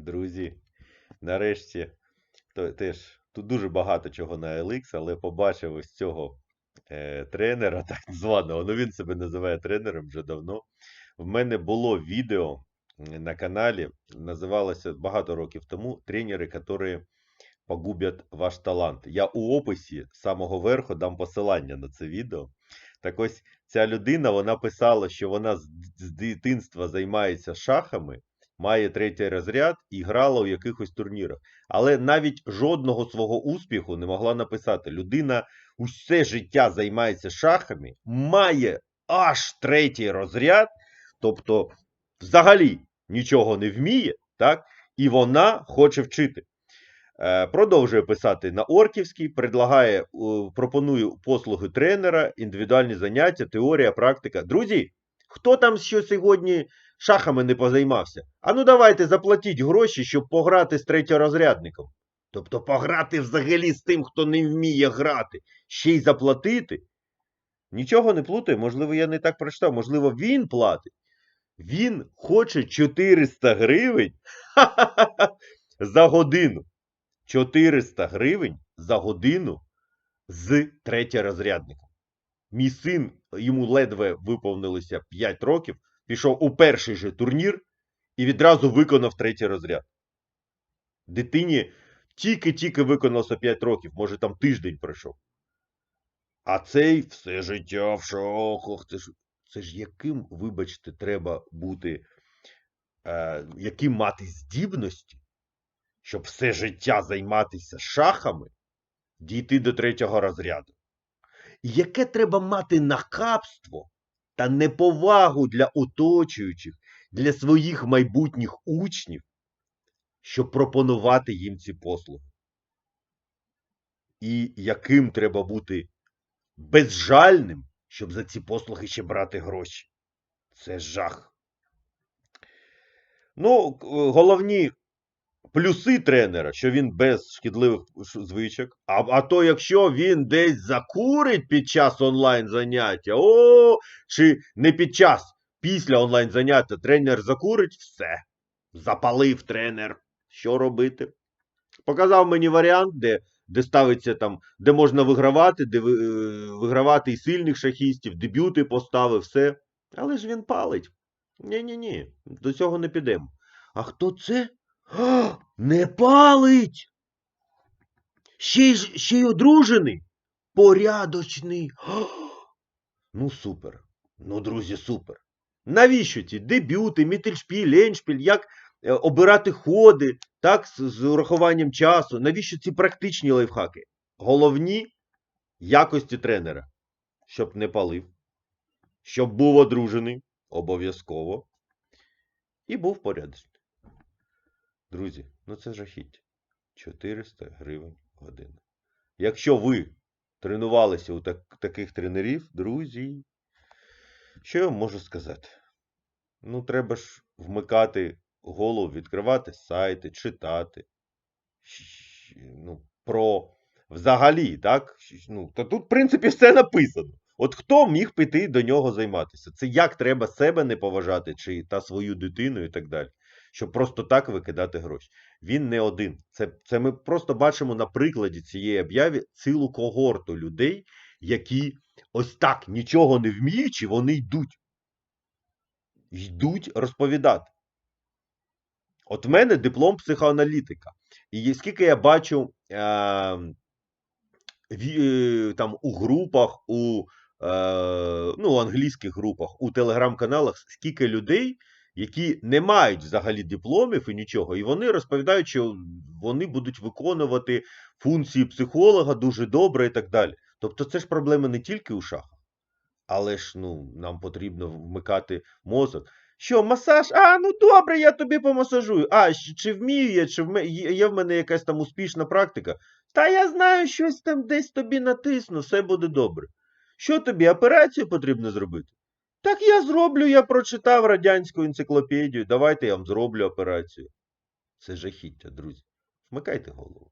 Друзі, нарешті, то, теж тут дуже багато чого на LX, але побачив ось цього е, тренера, так званого, ну він себе називає тренером вже давно. В мене було відео на каналі, називалося багато років тому тренери, які погубять ваш талант. Я у описі самого верху дам посилання на це відео. Так ось ця людина вона писала, що вона з дитинства займається шахами, має третій розряд і грала у якихось турнірах. Але навіть жодного свого успіху не могла написати. Людина усе життя займається шахами, має аж третій розряд, тобто взагалі нічого не вміє, так? і вона хоче вчити. Е, Продовжує писати на Орківській, предлагає, пропонує послуги тренера, індивідуальні заняття, теорія, практика. Друзі, хто там що сьогодні шахами не позаймався? А ну давайте заплатіть гроші, щоб пограти з третьорозрядником. Тобто пограти взагалі з тим, хто не вміє грати, ще й заплатити. Нічого не плутаю, можливо, я не так прочитав, можливо, він платить. Він хоче 400 гривень за годину. 400 гривень за годину з третєрозрядником. Мій син, йому ледве виповнилося 5 років, пішов у перший же турнір і відразу виконав третій розряд. Дитині тільки-тільки виконалося 5 років, може там тиждень пройшов. А цей все життя в шахах. Це ж, це ж яким, вибачте, треба бути, е, яким мати здібності, щоб все життя займатися шахами, дійти до третього розряду. І Яке треба мати нахабство та неповагу для оточуючих, для своїх майбутніх учнів, щоб пропонувати їм ці послуги. І яким треба бути безжальним, щоб за ці послуги ще брати гроші. Це жах. Ну, головні плюси тренера, що він без шкідливих звичок. А, а то, якщо він десь закурить під час онлайн заняття, о, чи не під час, після онлайн заняття тренер закурить, все. Запалив тренер. Що робити? Показав мені варіант, де, де ставиться там, де можна вигравати, де е, вигравати і сильних шахістів, дебюти поставив, все. Але ж він палить. Ні-ні-ні, до цього не підемо. А хто це? Не палить. Ще й, ще й одружений. Порядочний. Ну, супер. Ну, друзі, супер. Навіщо ті дебюти, мітельшпіль, леншпіль, як е, обирати ходи, так, з урахуванням часу? Навіщо ці практичні лайфхаки? Головні якості тренера. Щоб не палив, щоб був одружений, обов'язково, і був порядочний. Друзі, ну це жахіття. 400 гривень година. Якщо ви тренувалися у так, таких тренерів, друзі, що я можу сказати? Ну, треба ж вмикати голову, відкривати сайти, читати. Ну, про взагалі, так? Ну, то тут, в принципі, все написано. От хто міг піти до нього займатися? Це як треба себе не поважати, чи та свою дитину і так далі. Щоб просто так викидати гроші. Він не один. Це, це ми просто бачимо на прикладі цієї обяви цілу когорту людей, які ось так нічого не вміючи, вони йдуть. Йдуть розповідати. От в мене диплом психоаналітика. І скільки я бачу е, е, там у групах, у е, ну, англійських групах, у телеграм-каналах, скільки людей, які не мають взагалі дипломів і нічого, і вони розповідають, що вони будуть виконувати функції психолога дуже добре і так далі. Тобто це ж проблема не тільки у шахах, але ж ну, нам потрібно вмикати мозок. Що, масаж? А, ну добре, я тобі помасажую. А, чи вмію я, чи є є в мене якась там успішна практика? Та я знаю, щось там десь тобі натисну, все буде добре. Що тобі, операцію потрібно зробити? Так я зроблю, я прочитав радянську енциклопедію. Давайте я вам зроблю операцію. Це жахіття, друзі. Вмикайте голову.